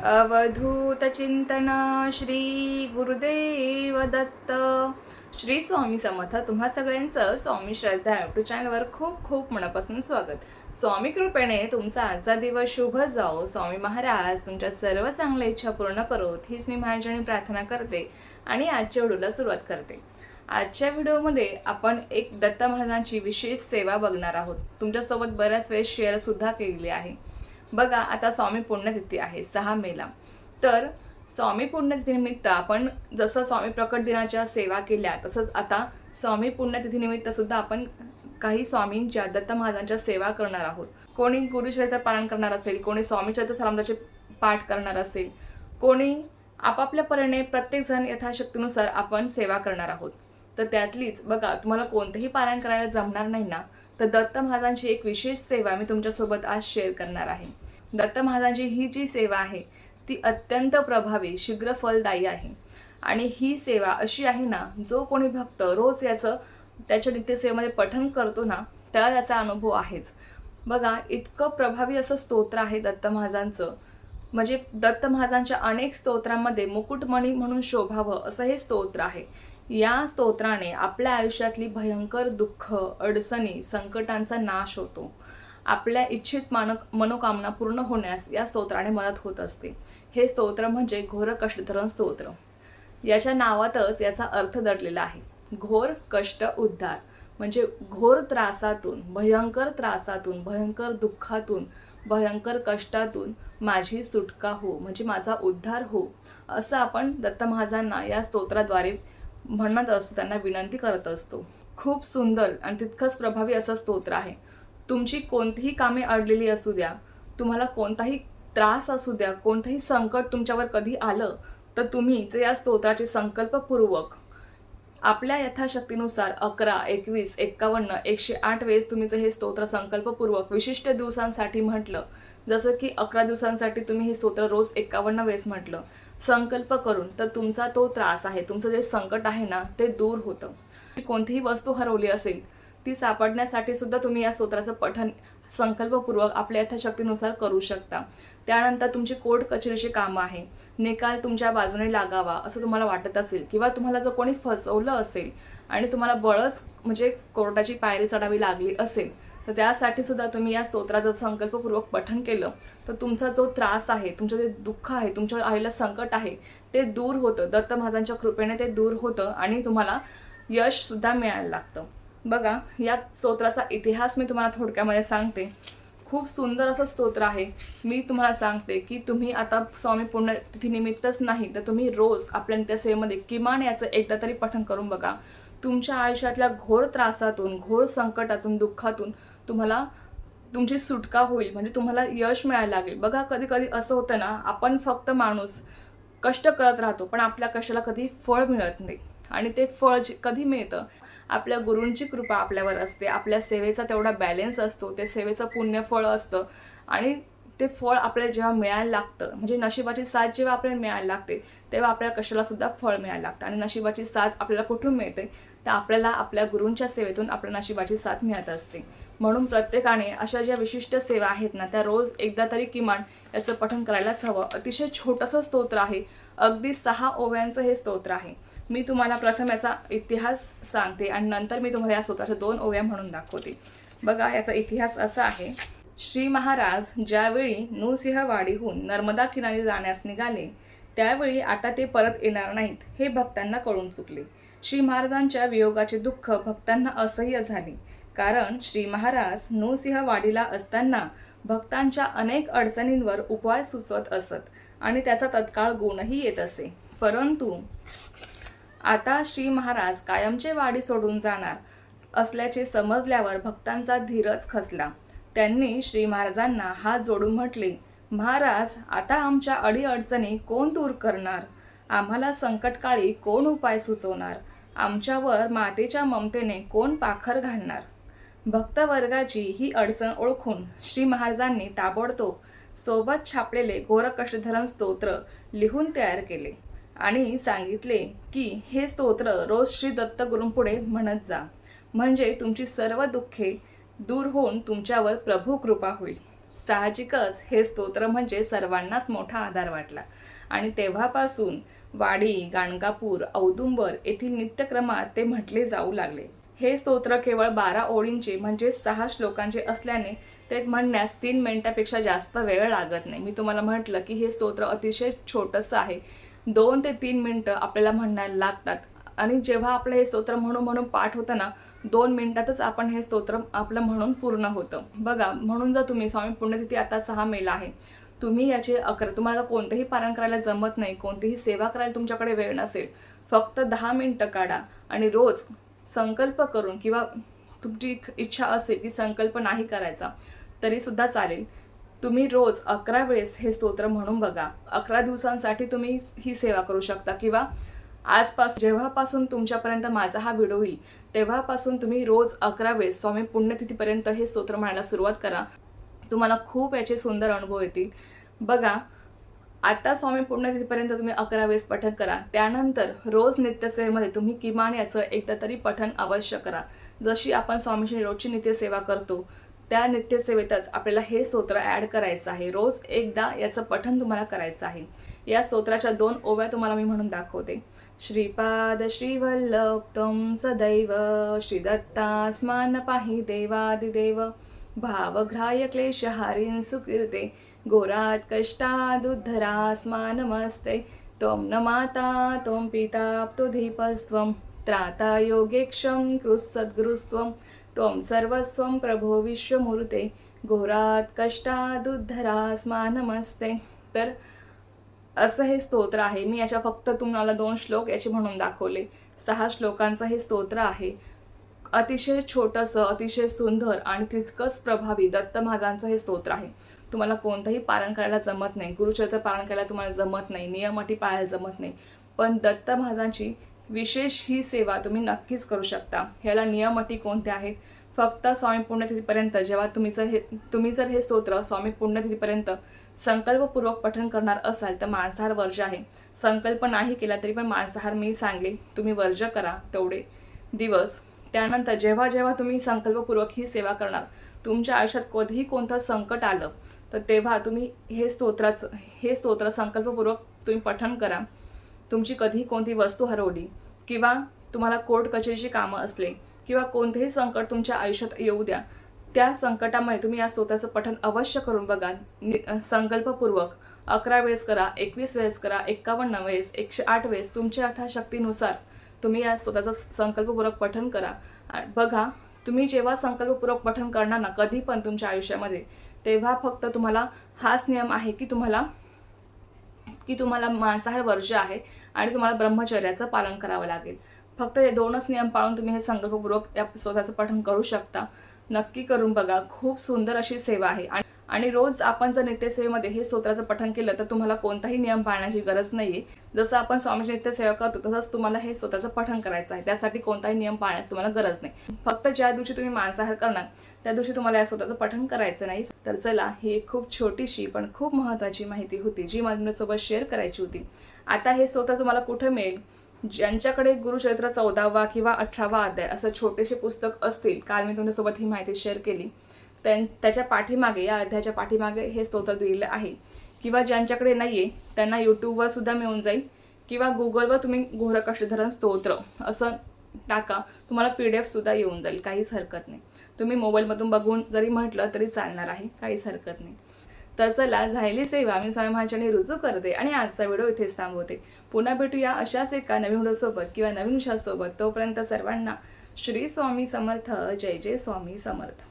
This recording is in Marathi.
अवधूत चिंतन श्री गुरुदेव दत्त. श्री स्वामी समर्थ तुम्हा सगळ्यांचं स्वामी श्रद्धा युट्यूब चॅनलवर खूप खूप मनापासून स्वागत. स्वामी कृपेने तुमचा आजचा दिवस शुभ जाओ. स्वामी महाराज तुमच्या सर्व चांगल्या इच्छा पूर्ण करोत हीच मी माझ्याने प्रार्थना करते आणि आजच्या व्हिडिओला सुरुवात करते. आजच्या व्हिडिओमध्ये आपण एक दत्त महाराजांची विशेष सेवा बघणार आहोत. तुमच्यासोबत बऱ्याच वेळेस शेअरसुद्धा केलेली आहे. बघा आता स्वामी पुण्यतिथी आहे सहा मेला. तर स्वामी पुण्यतिथीनिमित्त आपण जसं स्वामी प्रकट दिनाच्या सेवा केल्या तसंच आता स्वामी पुण्यतिथीनिमित्त सुद्धा आपण काही स्वामींच्या दत्त महाराजांच्या सेवा करणार आहोत. कोणी गुरुचरित्र पालन करणार असेल कोणी स्वामी चरित्र सलामताचे पाठ करणार असेल कोणी आपापल्या परीने प्रत्येकजण यथाशक्तीनुसार आपण सेवा करणार आहोत. तर त्यातलीच बघा तुम्हाला कोणतंही पारायण करायला जमणार नाही ना तर दत्त महाराजांची एक विशेष सेवा मी तुमच्यासोबत आज शेअर करणार आहे. दत्त महाराजांची ही जी सेवा आहे ती अत्यंत प्रभावी शीघ्र फलदायी आहे. आणि ही सेवा अशी आहे ना जो कोणी भक्त रोज याचं त्याच्या नित्यसेवेमध्ये पठन करतो ना त्याला त्याचा अनुभव आहेच. बघा इतकं प्रभावी असं स्तोत्र आहे दत्त महाराजांचं. म्हणजे दत्त महाराजांच्या अनेक स्तोत्रांमध्ये मुकुटमणी म्हणून शोभावं असं हे स्तोत्र आहे. या स्तोत्राने आपल्या आयुष्यातली भयंकर दुःख अडचणी संकटांचा नाश होतो. आपल्या इच्छित मानक मनोकामना पूर्ण होण्यास या स्तोत्राने मदत होत असते. हे स्तोत्र म्हणजे घोर कष्टधरण स्तोत्र. याच्या नावातच याचा अर्थ दडलेला आहे. घोर कष्ट उद्धार. म्हणजे घोर त्रासातून भयंकर त्रासातून भयंकर दुःखातून भयंकर कष्टातून माझी सुटका हो म्हणजे माझा उद्धार हो असं आपण दत्त महाजांना या स्तोत्राद्वारे म्हणत असतो त्यांना विनंती करत असतो. खूप सुंदर आणि तितकंच प्रभावी असं स्तोत्र आहे. तुमची कोणतीही कामे अडलेली असू द्या तुम्हाला कोणताही त्रास असू द्या कोणतंही संकट तुमच्यावर कधी आलं तर तुम्ही जे या स्तोत्राचे संकल्पपूर्वक आपल्या यथाशक्तीनुसार अकरा एकवीस एक्कावन्न एकशे आठ वेळेस तुम्ही जर हे स्तोत्र संकल्पपूर्वक विशिष्ट दिवसांसाठी म्हटलं जसं की अकरा दिवसांसाठी तुम्ही हे स्तोत्र रोज एक्कावन्न वेळेस म्हटलं संकल्प करून तर तुमचा तो त्रास आहे तुमचं जे संकट आहे ना ते दूर होतं. कोणतीही वस्तू हरवली असेल ती सापडण्यासाठी सुद्धा तुम्ही या स्तोत्राचं पठन संकल्पपूर्वक आपल्या यथाशक्तीनुसार करू शकता. त्यानंतर तुमची कोर्ट कचेरीची कामं आहे. निकाल तुमच्या बाजूने लागावा असं तुम्हाला वाटत असेल किंवा तुम्हाला जर कोणी फसवलं असेल आणि तुम्हाला बळच म्हणजे कोर्टाची पायरी चढावी लागली असेल तर त्यासाठी सुद्धा तुम्ही या स्तोत्राचं संकल्पपूर्वक पठण केलं. तर तुमचा जो त्रास आहे तुमचं जे दुःख आहे तुमच्यावर आलेलं संकट आहे ते दूर होतं. दत्त महाराजांच्या कृपेने ते दूर होतं आणि तुम्हाला यश सुद्धा मिळायला लागतं. बघा या स्तोत्राचा इतिहास मी तुम्हाला थोडक्यामध्ये सांगते. खूप सुंदर असं स्तोत्र आहे. मी तुम्हाला सांगते की तुम्ही आता स्वामी पुण्यतिथीनिमित्तच नाही तर तुम्ही रोज आपल्या नित्यसेवेमध्ये किमान याचं एकदा तरी पठण करून बघा. तुमच्या आयुष्यातल्या घोर त्रासातून घोर संकटातून दुःखातून तुम्हाला तुमची सुटका होईल. म्हणजे तुम्हाला यश मिळायला लागेल. बघा कधी कधी असं होतं ना आपण फक्त माणूस कष्ट करत राहतो पण आपल्या कष्टाला कधी फळ मिळत नाही. आणि ते फळ जे कधी मिळतं? आपल्या गुरूंची कृपा आपल्यावर असते. आपल्या सेवेचा तेवढा बॅलेन्स असतो. ते सेवेचं पुण्यफळ असतं. आणि ते फळ आपल्याला जेव्हा मिळायला लागतं म्हणजे नशिबाची साथ जेव्हा आपल्याला मिळायला लागते तेव्हा आपल्या कशाला सुद्धा फळ मिळायला लागतं. आणि नशिबाची साथ आपल्याला कुठून मिळते? तर आपल्याला आपल्या गुरूंच्या सेवेतून आपल्या नशिबाची साथ मिळत असते. म्हणून प्रत्येकाने अशा ज्या विशिष्ट सेवा आहेत ना त्या रोज एकदा तरी किमान याचं पठण करायलाच हवं. अतिशय छोटंसं स्तोत्र आहे. अगदी सहा ओव्यांचं हे स्तोत्र आहे. मी तुम्हाला प्रथम याचा इतिहास सांगते आणि नंतर मी तुम्हाला या स्तोत्राच्या दोन ओव्या म्हणून दाखवते. बघा याचा इतिहास असा आहे. श्री महाराज ज्यावेळी नृसिंहवाडीहून नर्मदा किनारी जाण्यास निघाले त्यावेळी आता ते परत येणार नाहीत हे भक्तांना कळून चुकले. श्री महाराजांच्या वियोगाचे दुःख भक्तांना असह्य झाले. कारण श्री महाराज नृसिंहवाडीला असताना भक्तांच्या अनेक अडचणींवर उपाय सुचवत असत आणि त्याचा तत्काळ गुणही येत असे. परंतु आता श्री महाराज कायमचे वाडी सोडून जाणार असल्याचे समजल्यावर भक्तांचा धीरच खचला. त्यांनी श्री महाराजांना हात जोडून म्हटले महाराज आता आमच्या अडीअडचणी कोण दूर करणार? आम्हाला संकटकाळी कोण उपाय सुचवणार? आमच्यावर मातेच्या ममतेने कोण पाखर घालणार? भक्तवर्गाची ही अडचण ओळखून श्री महाराजांनी ताबडतोब सोबत छापलेले गोरकष्टधरण स्तोत्र लिहून तयार केले आणि सांगितले की हे स्तोत्र रोज श्री दत्तगुरूंपुढे म्हणत जा. म्हणजे तुमची सर्व दुःखे दूर होऊन तुमच्यावर प्रभू कृपा होईल. साहजिकच हे स्तोत्र म्हणजे सर्वांनाच मोठा आधार वाटला. आणि तेव्हापासून वाडी गाणगापूर औदुंबर येथील नित्यक्रमात ते म्हटले जाऊ लागले. हे स्तोत्र केवळ बारा ओळींचे म्हणजे सहा श्लोकांचे असल्याने ते म्हणण्यास तीन मिनिटापेक्षा जास्त वेळ लागत नाही. मी तुम्हाला म्हटलं की हे स्तोत्र अतिशय छोटंसं आहे. दोन ते तीन मिनटं आपल्याला म्हणायला लागतात. आणि जेव्हा आपलं हे स्तोत्र म्हणून म्हणून पाठ होतं ना दोन मिनिटातच आपण हे स्तोत्र आपलं म्हणून पूर्ण होतं. बघा म्हणून जर तुम्ही स्वामी पुण्यतिथी आता सहा मेला आहे तुम्ही याचे अकरा तुम्हाला कोणतेही पारण करायला जमत नाही कोणतीही सेवा करायला तुमच्याकडे वेळ नसेल. फक्त दहा मिनटं काढा आणि रोज संकल्प करून किंवा तुमची इच्छा असेल की संकल्प नाही करायचा तरी सुद्धा चालेल. तुम्ही रोज अकरा वेळेस हे स्तोत्र म्हणून बघा. अकरा दिवसांसाठी तुम्ही ही सेवा करू शकता किंवा आजपासून जेव्हापासून तुमच्यापर्यंत माझा हा व्हिडिओ होईल तेव्हापासून तुम्ही रोज अकरा वेळेस स्वामी पुण्यतिथीपर्यंत हे स्तोत्र म्हणायला सुरुवात करा. तुम्हाला खूप याचे सुंदर अनुभव येतील. बघा आता स्वामी पुण्यतिथीपर्यंत तुम्ही अकरा वेळेस पठन करा. त्यानंतर रोज नित्यसेवेमध्ये तुम्ही किमान याचं एकदा तरी पठन अवश्य करा. जशी आपण स्वामीची रोजची नित्यसेवा करतो त्या नित्यसेवेतच आपल्याला हे स्तोत्र ॲड करायचं आहे. रोज एकदा याचं पठन तुम्हाला करायचं आहे. या स्तोत्राच्या दोन ओव्या तुम्हाला मी म्हणून दाखवते. श्रीपाद श्रीवल्लभ त्वं सदैव श्रीदत्तास्मान पाहि देवादिदेव. भावघ्राय क्लेशहारीन् सुकीर्ते घोरात् कष्टादुद्धरास्मानमस्ते त्वं न माता त्वं पिता त्वधीपस्त्वं त्राता योगेक्षं कृत्सद्गुरुस्त्वं त्वं सर्वस्वं प्रभो विश्वमूर्ते घोरात् कष्टादुद्धरास्मानमस्ते तर असं हे स्तोत्र आहे. मी याच्या फक्त तुम्हाला दोन श्लोक याचे म्हणून दाखवले. सहा श्लोकांचं हे स्तोत्र आहे. अतिशय छोटंसं अतिशय सुंदर आणि तितकंच प्रभावी दत्त महाजांचं हे स्तोत्र आहे. तुम्हाला कोणतंही पारण करायला जमत नाही गुरुचरित्र पारण करायला तुम्हाला जमत नाही नियमटी पाळायला जमत नाही पण दत्त महाजांची विशेष ही सेवा तुम्ही नक्कीच करू शकता. ह्याला नियमटी कोणत्या आहेत? फक्त स्वामी पुण्यतिथीपर्यंत जेव्हा तुम्ही जर हे तुम्ही जर हे स्तोत्र स्वामी पुण्यतिथीपर्यंत संकल्पपूर्वक पठण करणार असाल तर मांसाहार वर्ज आहे. संकल्प नाही केला तरी पण मांसाहार मी सांगेल तुम्ही वर्ज करा तेवढे दिवस. त्यानंतर जेव्हा जेव्हा तुम्ही संकल्पपूर्वक ही सेवा करणार तुमच्या आयुष्यात कधीही कोणतं संकट आलं तर तेव्हा तुम्ही हे स्तोत्राचं हे स्तोत्र संकल्पपूर्वक तुम्ही पठण करा. तुमची कधीही कोणती वस्तू हरवली किंवा तुम्हाला कोर्ट कचेरीची कामं असले किंवा कोणतेही संकट तुमच्या आयुष्यात येऊ द्या त्या संकटामुळे तुम्ही या स्तोत्राचं पठण अवश्य करून बघा. नि- संकल्पपूर्वक अकरा वेळेस करा एकवीस वेळेस करा एक्कावन्न वेळेस एकशे आठ वेळेस तुमच्या यथाशक्तीनुसार तुम्ही या स्वतःचं संकल्पपूर्वक पठन करा. बघा तुम्ही जेव्हा संकल्पपूर्वक पठन करणार ना कधी पण तुमच्या आयुष्यामध्ये तेव्हा फक्त तुम्हाला हाच नियम आहे की तुम्हाला की तुम्हाला मांसाहार वर्ज्य आहे आणि तुम्हाला ब्रह्मचर्याचं पालन करावं लागेल. फक्त हे दोनच नियम पाळून तुम्ही हे संकल्पपूर्वक या स्वतःचं पठन करू शकता. नक्की करून बघा खूप सुंदर अशी सेवा आहे. आणि आणि रोज आपण जर नित्यसेवेमध्ये हे स्तोत्राचं पठण केलं तर तुम्हाला कोणताही नियम पाळण्याची गरज नाहीये. जसं आपण स्वामीची नित्यसेवा करतो तसंच तुम्हाला हे स्वतःचं पठण करायचं आहे. त्यासाठी कोणताही नियम पाळण्याची तुम्हाला गरज नाही. फक्त ज्या दिवशी तुम्ही मांसाहार करणार त्या दिवशी तुम्हाला या स्वतःचं पठण करायचं नाही. तर चला ही एक खूप छोटीशी पण खूप महत्त्वाची माहिती होती जी मला शेअर करायची होती. आता हे स्तोत्र तुम्हाला कुठं मिळेल? ज्यांच्याकडे गुरुचरित्र चौदावा किंवा अठरावा अध्याय असं छोटेसे पुस्तक असतील काल मी तुमच्यासोबत ही माहिती शेअर केली. त्यां त्याच्या पाठीमागे या अध्याच्या पाठीमागे हे स्तोत्र दिलेलं आहे. किंवा ज्यांच्याकडे नाही आहे त्यांना यूट्यूबवर सुद्धा मिळून जाईल. किंवा गुगलवर तुम्ही घोरकष्टधरण स्तोत्र असं टाका तुम्हाला पी डी एफसुद्धा येऊन जाईल काहीच हरकत नाही. तुम्ही मोबाईलमधून बघून जरी म्हटलं तरी चालणार आहे काहीच हरकत नाही. तर चला झालेली सेवा. मी स्वामी महाचरणी रुजू करते आणि आजचा व्हिडिओ इथेच थांबवते. पुन्हा भेटूया अशाच एका नवीन व्हिडिओसोबत किंवा नवीन विषयासोबत. तोपर्यंत सर्वांना श्री स्वामी समर्थ. जय जय स्वामी समर्थ.